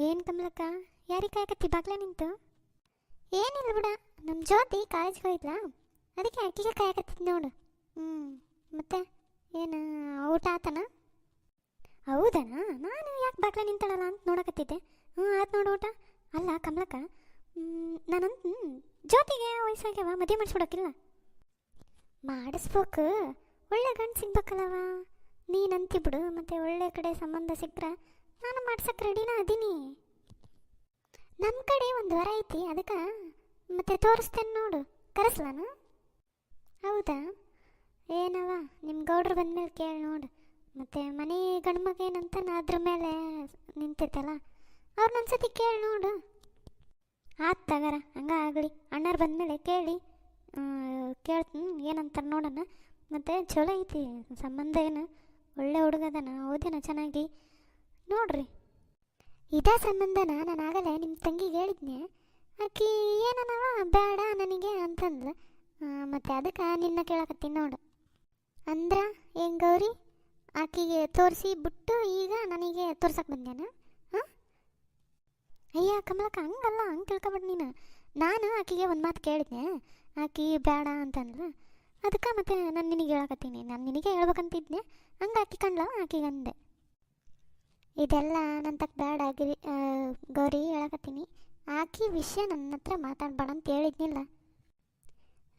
ಏನು ಕಮಲಕ್ಕ? ಯಾರಿಗೆ ಕಾಯಕತ್ತಿ? ಬಾಗ್ಲ ನಿಂತು? ಏನಿಲ್ಲ ಬಿಡ. ನಮ್ಮ ಜ್ಯೋತಿ ಕಾಲೇಜ್ಗೆ ಹೋಯ್ತಾ ಅದಕ್ಕೆ ಅಕ್ಕಿಗೆ ಕಾಯಕತ್ತಿದ್ ನೋಡು. ಹ್ಞೂ ಮತ್ತೆ? ಏನು, ಊಟ ಆತನ? ಹೌದನ? ನಾನು ಯಾಕೆ ಬಾಗ್ಲ ನಿಂತಾಳಲ್ಲ ಅಂತ ನೋಡಕತ್ತಿದ್ದೆ. ಹ್ಞೂ ಆಯ್ತು ನೋಡು ಊಟ. ಅಲ್ಲ, ಕಮಲಕ್ಕ ನಾನಂತ ಜ್ಯೋತಿಗೆ ವಯಸ್ಸಾಗ್ಯವ, ಮದುವೆ ಮಾಡಿಸ್ಬಿಡೋಕ್ಕಿಲ್ಲ ಮಾಡಿಸ್ಬೇಕು. ಒಳ್ಳೆ ಗಂಡು ಸಿಗ್ಬೇಕಲ್ಲವ? ನೀನಂತಿ ಬಿಡು. ಮತ್ತೆ ಒಳ್ಳೆ ಕಡೆ ಸಂಬಂಧ ಸಿಕ್ಕರೆ ನಾನು ಮಾಡ್ಸಕ್ಕೆ ರೆಡಿನ ಅದೀನಿ. ನಮ್ಮ ಕಡೆ ಒಂದು ವರ ಐತಿ, ಅದಕ್ಕೆ ಮತ್ತೆ ತೋರಿಸ್ತೇನೆ ನೋಡು. ಕರೆಸ್ಲಾನು? ಹೌದಾ? ಏನವ ನಿಮ್ಮ ಗೌಡ್ರು ಬಂದ್ಮೇಲೆ ಕೇಳಿ ನೋಡು. ಮತ್ತು ಮನೆ ಗಂಡು ಏನಂತ ಅದ್ರ ಮೇಲೆ ನಿಂತೈತಲ್ಲ ಅವ್ರನ್ನೊಂದ್ಸತಿ ಕೇಳಿ ನೋಡು. ಆತ್ ತಗರ, ಹಂಗ ಆಗಲಿ. ಅಣ್ಣಾರು ಬಂದಮೇಲೆ ಕೇಳಿ. ಕೇಳ್ತೀನಿ ಏನಂತಾರೆ ನೋಡೋಣ. ಮತ್ತು ಚಲೋ ಐತಿ, ಸಂಬಂಧ ಏನು? ಒಳ್ಳೆ ಹುಡುಗದನ ಓದಿನ ಚೆನ್ನಾಗಿ. ನೋಡ್ರಿ. ಇದೇ ಸಂಬಂಧನ ನಾನು ಆಗಲೇ ನಿಮ್ಮ ತಂಗಿಗೆ ಹೇಳಿದ್ನೆ. ಆಕಿ ಏನನವ? ಬೇಡ ನನಗೆ ಅಂತಂದ್ಲು. ಮತ್ತು ಅದಕ್ಕೆ ನಿನ್ನ ಕೇಳಕತ್ತೀನಿ ನೋಡು. ಅಂದ್ರ ಏನು ಗೌರಿ? ಆಕಿಗೆ ತೋರಿಸಿ ಬಿಟ್ಟು ಈಗ ನನಗೆ ತೋರ್ಸಕ್ಕೆ ಬಂದೇನ ಹಾಂ? ಅಯ್ಯ, ಕಮಲಕ್ಕ, ಹಂಗಲ್ಲ, ಹಂಗೆ ತಿಳ್ಕೊಬೇಡ ನೀನು. ನಾನು ಆಕಿಗೆ ಒಂದು ಮಾತು ಕೇಳಿದ್ನೆ. ಆಕಿ ಬೇಡ ಅಂತಂದ್ಲು. ಅದಕ್ಕೆ ಮತ್ತೆ ನಾನು ನಿನಗೆ ಹೇಳಕತ್ತೀನಿ. ನಾನು ನಿನಗೆ ಹೇಳ್ಬೇಕಂತಿದ್ನೆ. ಹಂಗೆ ಆಕಿ ಕಂಡ್ಲ? ಆಕಿಗೆ ಅಂದೆ ಇದೆಲ್ಲ ನನ್ನ ತಕ್ಕ ಬೇಡ ಗಿರಿ ಗೌರಿ ಹೇಳಕತ್ತೀನಿ. ಆಕಿ ವಿಷಯ ನನ್ನ ಹತ್ರ ಮಾತಾಡ್ಬೇಡ ಅಂತ ಹೇಳಿದ್ನಿಲ್ಲ.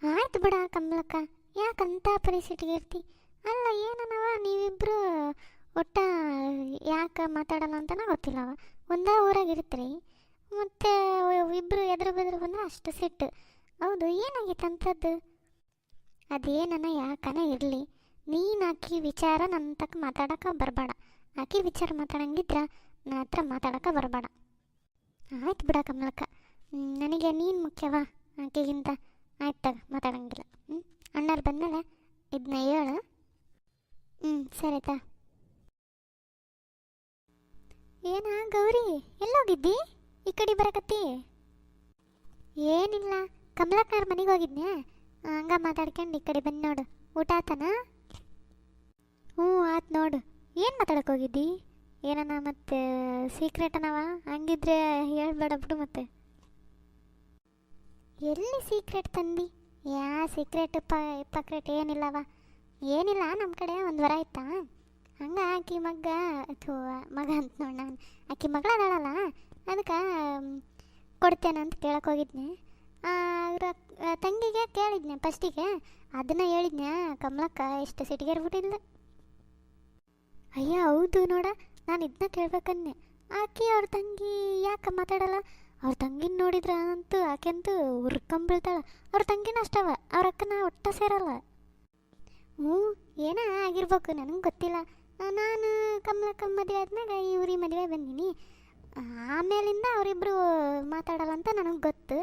ಆಯ್ತು ಬಿಡ ಕಮಲಕ್ಕ, ಯಾಕಂತ ಪರಿಸ್ಥಿತಿಗೆ ಇರ್ತಿ? ಅಲ್ಲ, ಏನನವ? ನೀವಿಬ್ಬರು ಒಟ್ಟ ಯಾಕೆ ಮಾತಾಡಲ್ಲ ಅಂತನ ಗೊತ್ತಿಲ್ಲವ? ಒಂದೇ ಊರಾಗ ಇರ್ತೀರಿ. ಮತ್ತು ಇಬ್ಬರು ಎದುರು ಬೆದ್ರು ಬಂದ್ರೆ ಅಷ್ಟು ಸಿಟ್ಟು. ಹೌದು ಏನಾಗಿತ್ತು ಅಂಥದ್ದು ಅದೇನನ ಯಾಕನ ಇರಲಿ? ನೀನು ಆಕಿ ವಿಚಾರ ನನ್ನ ತಕ್ಕ ಮಾತಾಡೋಕೆ ಬರಬೇಡ. ಆಕಿ ವಿಚಾರ ಮಾತಾಡಂಗಿದ್ರ ನನ್ನ ಹತ್ರ ಮಾತಾಡೋಕೆ ಬರಬೇಡ. ಆಯ್ತು ಬಿಡ ಕಮಲಕ್ಕ. ನನಗೆ ನೀನು ಮುಖ್ಯವಾ? ಆಕೆಗಿಂತ. ಆಯ್ತು ತಗ, ಮಾತಾಡಂಗಿಲ್ಲ. ಹ್ಞೂ ಅಣ್ಣಾರು ಬಂದಮೇಲೆ ಇದನ್ನ ಹೇಳು. ಹ್ಞೂ ಸರಿ ತ ಏನ ಗೌರಿ, ಎಲ್ಲೋಗಿದ್ದಿ? ಈ ಕಡೆ ಬರಕತ್ತಿ? ಏನಿಲ್ಲ. ಕಮಲಕ್ಕವ್ರ ಮನೆಗೆ ಹೋಗಿದ್ನೆ ಹಂಗ ಮಾತಾಡ್ಕೊಂಡು ಈ ಕಡೆ ಬಂದು ನೋಡು. ಊಟ ಆತನ? ಹ್ಞೂ ಆತು ನೋಡು. ಏನು ಮಾತಾಡಕ್ಕೆ ಹೋಗಿದ್ದಿ? ಏನನ್ನ ಮತ್ತೆ ಸೀಕ್ರೆಟ್ ಅನವ ಹಂಗಿದ್ರೆ ಹೇಳ್ಬೇಡ ಬಿಡು ಮತ್ತೆ. ಎಲ್ಲಿ ಸೀಕ್ರೆಟ್ ತಂದಿ? ಯಾ ಸೀಕ್ರೆಟ್ ಪ ಪಕ್ರೆಟ್ ಏನಿಲ್ಲವ? ಏನಿಲ್ಲ ನಮ್ಮ ಕಡೆ ಒಂದು ವರ ಆಯ್ತಾ ಹಂಗೆ ಆಕಿ ಮಗ್ಗ ಮಗ ಅಂತ ನೋಡಿ ನಾನು. ಆಕಿ ಮಗಳ ಅದಾಳಲ್ಲ ಅದಕ್ಕೆ ಕೊಡ್ತೇನೆ ಅಂತ ಕೇಳಕ್ಕೆ ಹೋಗಿದ್ನೆ. ಅವರ ತಂಗಿಗೆ ಕೇಳಿದ್ನೆ ಫಸ್ಟಿಗೆ ಅದನ್ನ ಹೇಳಿದ್ನೆ ಕಮಲಕ್ಕ, ಎಷ್ಟು ಸಿಟಿಗೇರ್ಬಿಟ್ಟಿದ್ಲು. ಅಯ್ಯ, ಹೌದು ನೋಡ, ನಾನು ಇದನ್ನ ಕೇಳ್ಬೇಕನ್ನೆ. ಆಕೆ ಅವ್ರ ತಂಗಿ ಯಾಕೆ ಮಾತಾಡಲ್ಲ? ಅವ್ರ ತಂಗಿನ ನೋಡಿದ್ರ ಅಂತೂ ಆಕೆಂತೂ ಉರ್ಕೊಂಬೀಳ್ತಾಳ ಅವ್ರ ತಂಗಿನ ಅಷ್ಟವ, ಅವ್ರ ಅಕ್ಕನ ಒಟ್ಟ ಸೇರಲ್ಲ. ಹ್ಞೂ, ಏನ ಆಗಿರ್ಬೇಕು, ನನಗೆ ಗೊತ್ತಿಲ್ಲ. ನಾನು ಕಮಲಕ್ಕ ಮದುವೆ ಆದ್ಮೇಲೆ ಇವ್ರಿ ಮದುವೆ ಬಂದೀನಿ. ಆಮೇಲಿಂದ ಅವರಿಬ್ಬರು ಮಾತಾಡಲ್ಲ ಅಂತ ನನಗೆ ಗೊತ್ತು.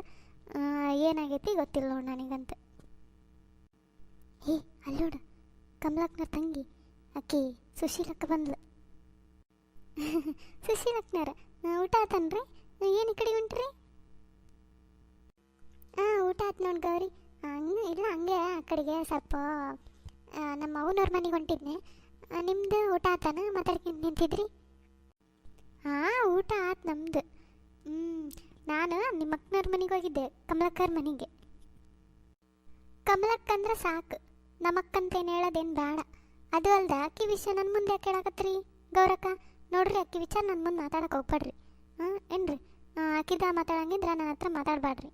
ಏನಾಗೈತಿ ಗೊತ್ತಿಲ್ಲ ನೋಡು ನನಗಂತ. ಏ, ಅಲ್ಲೋಡ, ಕಮಲಕ್ಕನ ತಂಗಿ. ಆಕಿ ಸುಶೀಲಕ್ಕ ಬಂದ್ಲು. ಸುಶೀಲಕ್ಕನಾರ ಊಟ ಆತನ್ರಿ? ಏನು ಈ ಕಡೆ ಉಂಟ್ರಿ? ಹಾಂ ಊಟ ಆಯ್ತು ನೋಡಿ ಗೌರಿ. ಹಂಗೆ ಇಲ್ಲ, ಹಂಗೆ ಆ ಕಡೆಗೆ ಸ್ವಲ್ಪ ನಮ್ಮ ಅವನವ್ರ ಮನೆಗೆ ಹೊಂಟಿದ್ನೆ. ನಿಮ್ದು ಊಟ ಆತನ? ಮಾತಾಡ್ಕೊಂಡು ನಿಂತಿದ್ರಿ? ಹಾಂ ಊಟ ಆತು ನಮ್ದು. ಹ್ಞೂ ನಾನು ನಿಮ್ಮ ಅಕ್ಕನವ್ರ ಮನೆಗೆ ಹೋಗಿದ್ದೆ ಕಮಲಕ್ಕವ್ರ ಮನೆಗೆ. ಕಮಲಕ್ಕ ಅಂದ್ರೆ ಸಾಕು. ನಮ್ಮಕ್ಕಂತೇನು ಹೇಳೋದೇನು ಬೇಡ. ಅದು ಅಲ್ದ, ಅಕ್ಕಿ ವಿಷಯ ನನ್ನ ಮುಂದೆ ಯಾಕೆ ಹೇಳಕತ್ರಿ ಗೌರಕ್ಕ, ನೋಡ್ರಿ ಅಕ್ಕಿ ವಿಚಾರ ನನ್ನ ಮುಂದೆ ಮಾತಾಡಕ್ಕೆ ಹೋಗ್ಬೇಡ್ರಿ ಹಾಂ, ಏನ್ರಿ? ಅಕ್ಕಿದ ಮಾತಾಡಂಗಿದ್ರೆ ನನ್ನ ಹತ್ರ ಮಾತಾಡಬೇಡ್ರಿ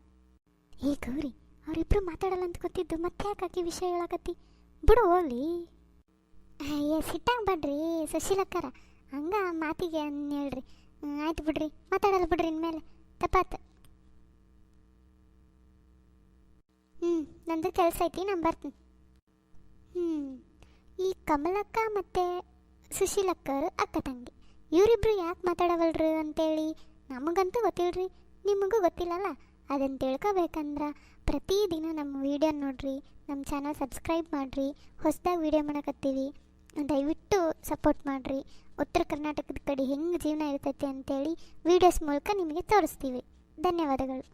ಏ, ಗೌರಿ, ಅವರಿಬ್ರು ಮಾತಾಡಲ್ಲ ಅಂತ ಗೊತ್ತಿದ್ದು ಮತ್ತೆ ಯಾಕೆ ಅಕ್ಕಿ ವಿಷಯ ಹೇಳಕತ್ತಿ? ಬಿಡು, ಹೋಗ್ಲಿ. ಏ ಸಿಟ್ಟಾಗ್ಬೇಡ್ರಿ ಸುಶೀಲಕ್ಕರ. ಹಂಗ ಮಾತಿಗೆ ಹೇಳ್ರಿ. ಆಯ್ತು ಬಿಡ್ರಿ, ಮಾತಾಡಲ್ಲ ಬಿಡ್ರಿ ಇನ್ಮೇಲೆ. ತಪ್ಪಾತ. ಹ್ಞೂ ನಂದು ಕೆಲಸ ಐತಿ, ನಾನು ಬರ್ತೀನಿ. ಹ್ಞೂ ಕಮಲಕ್ಕ ಮತ್ತು ಸುಶೀಲಕ್ಕರು ಅಕ್ಕ ತಂಗಿ. ಇವರಿಬ್ರು ಯಾಕೆ ಮಾತಾಡವಲ್ರು ಅಂತೇಳಿ ನಮಗಂತೂ ಗೊತ್ತಿಲ್ರಿ, ನಿಮಗೂ ಗೊತ್ತಿಲ್ಲಲ್ಲ? ಅದನ್ನು ತಿಳ್ಕೊಬೇಕಂದ್ರೆ ಪ್ರತಿದಿನ ನಮ್ಮ ವೀಡಿಯೋ ನೋಡ್ರಿ, ನಮ್ಮ ಚಾನಲ್ ಸಬ್ಸ್ಕ್ರೈಬ್ ಮಾಡಿರಿ, ಹೊಸದಾಗಿ ವೀಡಿಯೋ ಮಾಡಕತ್ತೀವಿ. ದಯವಿಟ್ಟು ಸಪೋರ್ಟ್ ಮಾಡಿರಿ. ಉತ್ತರ ಕರ್ನಾಟಕದ ಕಡೆ ಹೆಂಗೆ ಜೀವನ ಇರ್ತೈತೆ ಅಂತೇಳಿ ವೀಡಿಯೋಸ್ ಮೂಲಕ ನಿಮಗೆ ತೋರಿಸ್ತೀವಿ. ಧನ್ಯವಾದಗಳು.